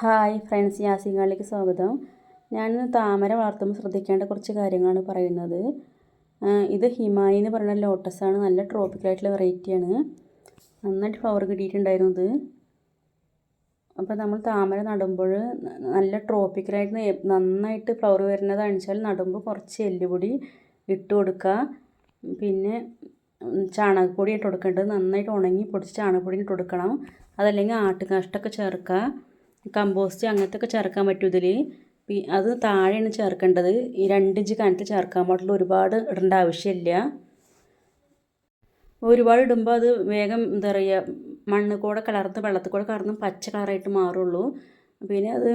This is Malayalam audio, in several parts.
ഹായ് ഫ്രണ്ട്സ് യാസികളിലേക്ക് സ്വാഗതം. ഞാനിന്ന് താമര വളർത്തുമ്പോൾ ശ്രദ്ധിക്കേണ്ട കുറച്ച് കാര്യങ്ങളാണ് പറയുന്നത്. ഇത് ഹിമായി എന്ന് പറയുന്ന ലോട്ടസാണ്. നല്ല ട്രോപ്പിക്കലായിട്ടുള്ള വെറൈറ്റിയാണ് നന്നായിട്ട് ഫ്ലവർ കിട്ടിയിട്ടുണ്ടായിരുന്നത്. അപ്പോൾ നമ്മൾ താമര നടുമ്പോൾ നല്ല ട്രോപ്പിക്കലായിട്ട് നന്നായിട്ട് ഫ്ലവർ വരുന്നതാണെന്ന് വെച്ചാൽ നടുമ്പോൾ കുറച്ച് എല്ലുപൊടി ഇട്ട് കൊടുക്കുക. പിന്നെ ചാണകപ്പൊടി ഇട്ട് കൊടുക്കേണ്ടത് നന്നായിട്ട് ഉണങ്ങി പൊടിച്ച് ചാണകപ്പൊടി ഇട്ട് കൊടുക്കണം. അതല്ലെങ്കിൽ ആട്ടുകാഷ്ടമൊക്കെ ചേർക്കുക. കമ്പോസ്റ്റ് അങ്ങനത്തെ ഒക്കെ ചേർക്കാൻ പറ്റും ഇതിൽ അത് താഴെയാണ് ചേർക്കേണ്ടത്. ഈ രണ്ടിഞ്ച് കനത്തിൽ ചേർക്കാൻ പാടുള്ളൂ ഒരുപാട് ഇടേണ്ട ആവശ്യമില്ല. ഒരുപാട് ഇടുമ്പോൾ അത് വേഗം എന്താ പറയുക മണ്ണ് കൂടെ കലർന്ന് വെള്ളത്തിൽ കൂടെ കലർന്ന് പച്ച കളറായിട്ട് മാറുള്ളൂ. പിന്നെ അത്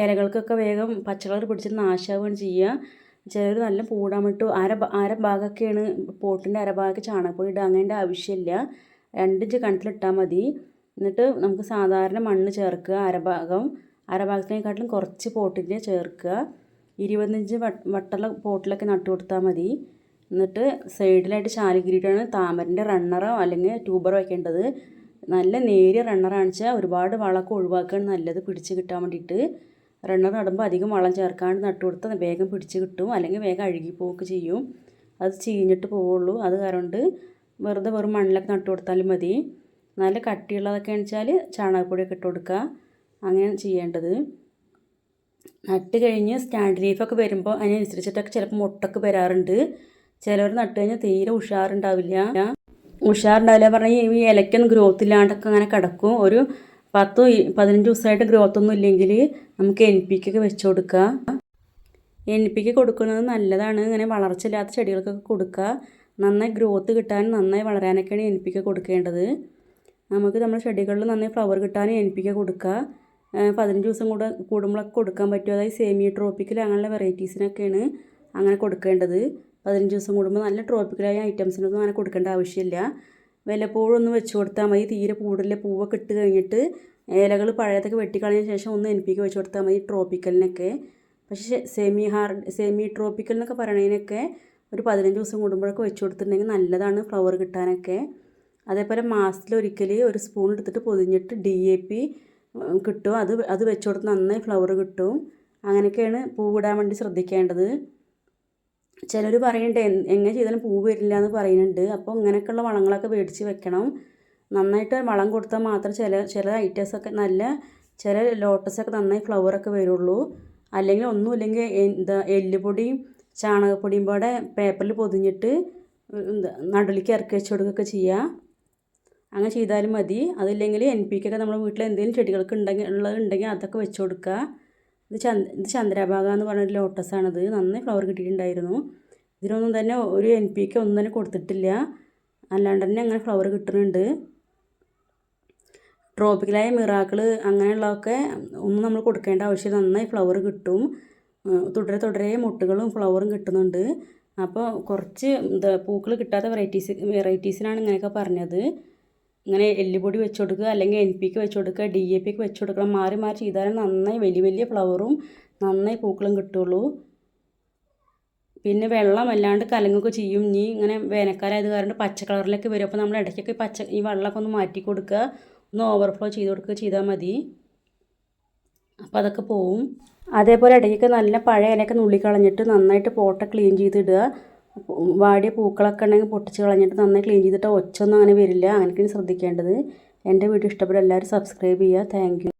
ഇലകൾക്കൊക്കെ വേഗം പച്ച കളർ പിടിച്ചിട്ട് നാശാവുകയാണ് ചെയ്യുക ചിലർ നല്ല പൂടാൻ വിട്ടു അര അര ഭാഗമൊക്കെയാണ് പോട്ടിന്റെ അരഭാഗമൊക്കെ ചാണകപ്പൊടി ഇടുക അങ്ങനത്തെ ആവശ്യമില്ല. രണ്ടിഞ്ച് കണത്തിലിട്ടാൽ മതി. എന്നിട്ട് നമുക്ക് സാധാരണ മണ്ണ് ചേർക്കുക അരഭാഗം അരഭാഗത്തിനെക്കാട്ടിലും കുറച്ച് പോട്ടിന്റെ ചേർക്കുക. ഇരുപത്തഞ്ച് വട്ട വട്ടുള്ള പോട്ടിലൊക്കെ നട്ടു കൊടുത്താൽ മതി. എന്നിട്ട് സൈഡിലായിട്ട് ചാലുകിരിയിട്ടാണ് താമരന്റെ റണ്ണറോ അല്ലെങ്കിൽ ട്യൂബറോ വയ്ക്കേണ്ടത് നല്ല നേരിയ റണ്ണറാണെന്ന് വെച്ചാൽ ഒരുപാട് വളമൊക്കെ ഒഴിവാക്കുകയാണ് നല്ലത് പിടിച്ച് കിട്ടാൻ വേണ്ടിയിട്ട്. റണ്ണർ നടുമ്പോൾ അധികം വളം ചേർക്കാണ്ട് നട്ടു കൊടുത്താൽ വേഗം പിടിച്ച് കിട്ടും അല്ലെങ്കിൽ വേഗം അഴുകി പോവുകയൊക്കെ ചെയ്യും. അത് ചീഞ്ഞിട്ട് പോവുള്ളൂ. അത് കാരണം വെറുതെ വെറും മണ്ണിലൊക്കെ നട്ടു കൊടുത്താലും മതി. നല്ല കട്ടിയുള്ളതൊക്കെ വെച്ചാൽ ചാണകപ്പൊടിയൊക്കെ ഇട്ട് കൊടുക്കുക. അങ്ങനെയാണ് ചെയ്യേണ്ടത്. നട്ട് കഴിഞ്ഞ് സ്റ്റാൻഡ് ലീഫൊക്കെ വരുമ്പോൾ അതിനനുസരിച്ചിട്ടൊക്കെ ചിലപ്പോൾ മുട്ടൊക്കെ വരാറുണ്ട്. ചിലവർ നട്ട് കഴിഞ്ഞാൽ തീരെ ഉഷാറുണ്ടാവില്ല. ഉഷാറുണ്ടാവില്ല പറഞ്ഞാൽ ഈ ഇലയ്ക്കൊന്നും ഗ്രോത്ത് ഇല്ലാണ്ടൊക്കെ അങ്ങനെ കിടക്കും. ഒരു പത്ത് പതിനഞ്ച് ദിവസമായിട്ട് ഗ്രോത്ത് ഒന്നും ഇല്ലെങ്കിൽ നമുക്ക് എൻ പി ഒക്കെ വെച്ച് കൊടുക്കുക. എൻ പി ക്ക് കൊടുക്കുന്നത് നല്ലതാണ്. ഇങ്ങനെ വളർച്ചയില്ലാത്ത ചെടികൾക്കൊക്കെ കൊടുക്കുക. നന്നായി ഗ്രോത്ത് കിട്ടാനും നന്നായി വളരാനൊക്കെയാണ് എൻ പി ക്ക് കൊടുക്കേണ്ടത്. നമുക്ക് നമ്മുടെ ചെടികളിൽ നന്നായി ഫ്ലവർ കിട്ടാൻ എൻ പി കെ കൊടുക്കുക പതിനഞ്ച് ദിവസം കൂടെ കൂടുമ്പോഴൊക്കെ കൊടുക്കാൻ പറ്റും. അതായത് സെമി ട്രോപ്പിക്കൽ അങ്ങനെയുള്ള വെറൈറ്റീസിനൊക്കെയാണ് അങ്ങനെ കൊടുക്കേണ്ടത്. പതിനഞ്ച് ദിവസം കൂടുമ്പോൾ നല്ല ട്രോപ്പിക്കലായ ഐറ്റംസിനൊന്നും അങ്ങനെ കൊടുക്കേണ്ട ആവശ്യമില്ല. വല്ലപ്പോഴും ഒന്ന് വെച്ച് കൊടുത്താൽ മതി. തീരെ കൂടുതൽ പൂവൊക്കെ ഇട്ട് കഴിഞ്ഞിട്ട് ഇലകൾ പഴയതൊക്കെ വെട്ടിക്കളഞ്ഞ ശേഷം ഒന്ന് എൻ പി ക്ക് വെച്ച് കൊടുത്താൽ മതി ട്രോപ്പിക്കലിനൊക്കെ പക്ഷേ സെമി ഹാർഡ് സെമി ട്രോപ്പിക്കൽ എന്നൊക്കെ പറയണതിനൊക്കെ ഒരു പതിനഞ്ച് ദിവസം കൂടുമ്പോഴൊക്കെ വെച്ച് കൊടുത്തിട്ടുണ്ടെങ്കിൽ നല്ലതാണ് ഫ്ലവർ കിട്ടാനൊക്കെ. അതേപോലെ മാസത്തിലൊരിക്കൽ ഒരു സ്പൂൺ എടുത്തിട്ട് പൊതിഞ്ഞിട്ട് ഡി എ പി കിട്ടും. അത് അത് വെച്ച് കൊടുത്ത് നന്നായി ഫ്ലവർ കിട്ടും. അങ്ങനെയൊക്കെയാണ് പൂവിടാൻ വേണ്ടി ശ്രദ്ധിക്കേണ്ടത്. ചിലർ പറയുന്നുണ്ട് എങ്ങനെ ചെയ്താലും പൂ വരില്ല എന്ന് പറയുന്നുണ്ട്. അപ്പോൾ ഇങ്ങനെയൊക്കെയുള്ള വളങ്ങളൊക്കെ മേടിച്ച് വെക്കണം. നന്നായിട്ട് വളം കൊടുത്താൽ മാത്രം ചില ചില ഐറ്റംസൊക്കെ നല്ല ചില ലോട്ടസൊക്കെ നന്നായി ഫ്ലവറൊക്കെ വരുള്ളൂ. അല്ലെങ്കിൽ ഒന്നുമില്ലെങ്കിൽ എന്താ എല്ലുപൊടിയും ചാണകപ്പൊടിയും പാടെ പേപ്പറിൽ പൊതിഞ്ഞിട്ട് എന്താ നടുവിലേക്ക് ഇറക്കി വെച്ച് കൊടുക്കുകയൊക്കെ ചെയ്യുക അങ്ങനെ ചെയ്താലും മതി. അതില്ലെങ്കിൽ എൻ പി ഒക്കെ നമ്മുടെ വീട്ടിൽ എന്തെങ്കിലും ചെടികൾക്ക് ഉണ്ടെങ്കിൽ ഉള്ളത് ഉണ്ടെങ്കിൽ അതൊക്കെ വെച്ച് കൊടുക്കുക. ഇത് ചന്ദ് ഇത് ചന്ദ്രഭാഗ എന്ന് പറഞ്ഞൊരു ലോട്ടസാണത് നന്നായി ഫ്ലവർ കിട്ടിയിട്ടുണ്ടായിരുന്നു. ഇതിനൊന്നും തന്നെ ഒരു എൻ പി കെ ഒന്നും തന്നെ കൊടുത്തിട്ടില്ല. അല്ലാണ്ട് തന്നെ അങ്ങനെ ഫ്ലവർ കിട്ടുന്നുണ്ട്. ട്രോപ്പിക്കലായ മിറാക്കിൾ അങ്ങനെയുള്ളതൊക്കെ ഒന്നും നമ്മൾ കൊടുക്കേണ്ട ആവശ്യം നന്നായി ഫ്ലവർ കിട്ടും. തുടരെ തുടരെ മുട്ടുകളും ഫ്ലവറും കിട്ടുന്നുണ്ട്. അപ്പോൾ കുറച്ച് എന്താ പൂക്കൾ കിട്ടാത്ത വെറൈറ്റീസ് വെറൈറ്റീസിനാണ് ഇങ്ങനെയൊക്കെ പറഞ്ഞത്. ഇങ്ങനെ എല്ലുപൊടി വെച്ച് കൊടുക്കുക അല്ലെങ്കിൽ എൻ പിക്ക് വെച്ച് കൊടുക്കുക ഡി എ പിക്ക് വെച്ച് കൊടുക്കണം. മാറി മാറി ചെയ്താലും നന്നായി വലിയ വലിയ ഫ്ലവറും നന്നായി പൂക്കളും കിട്ടുള്ളൂ. പിന്നെ വെള്ളം അല്ലാണ്ട് കലങ്ങൊക്കെ ചെയ്യും. ഇനി ഇങ്ങനെ വേനൽക്കാലമായത് കാരണം പച്ച കളറിലൊക്കെ വരും. അപ്പോൾ നമ്മൾ ഇടയ്ക്കൊക്കെ പച്ച ഈ വെള്ളമൊക്കെ ഒന്ന് മാറ്റി കൊടുക്കുക. ഒന്ന് ഓവർഫ്ലോ ചെയ്ത് കൊടുക്കുക ചെയ്താൽ മതി. അപ്പോൾ അതൊക്കെ പോവും. അതേപോലെ ഇടയ്ക്കൊക്കെ നല്ല പഴയ ഇലയൊക്കെ നുള്ളിക്കളഞ്ഞിട്ട് നന്നായിട്ട് പോട്ട ക്ലീൻ ചെയ്തിടുക. വാടിയ പൂക്കളൊക്കെ ഉണ്ടെങ്കിൽ പൊട്ടിച്ച് കളഞ്ഞിട്ട് നന്നായി ക്ലീൻ ചെയ്തിട്ട് ഒച്ചൊന്നും അങ്ങനെ വരില്ല. അങ്ങനെയൊക്കെയാണ് ശ്രദ്ധിക്കേണ്ടത്. എന്റെ വീഡിയോ ഇഷ്ടപ്പെട്ട എല്ലാവരും സബ്സ്ക്രൈബ് ചെയ്യുക. താങ്ക്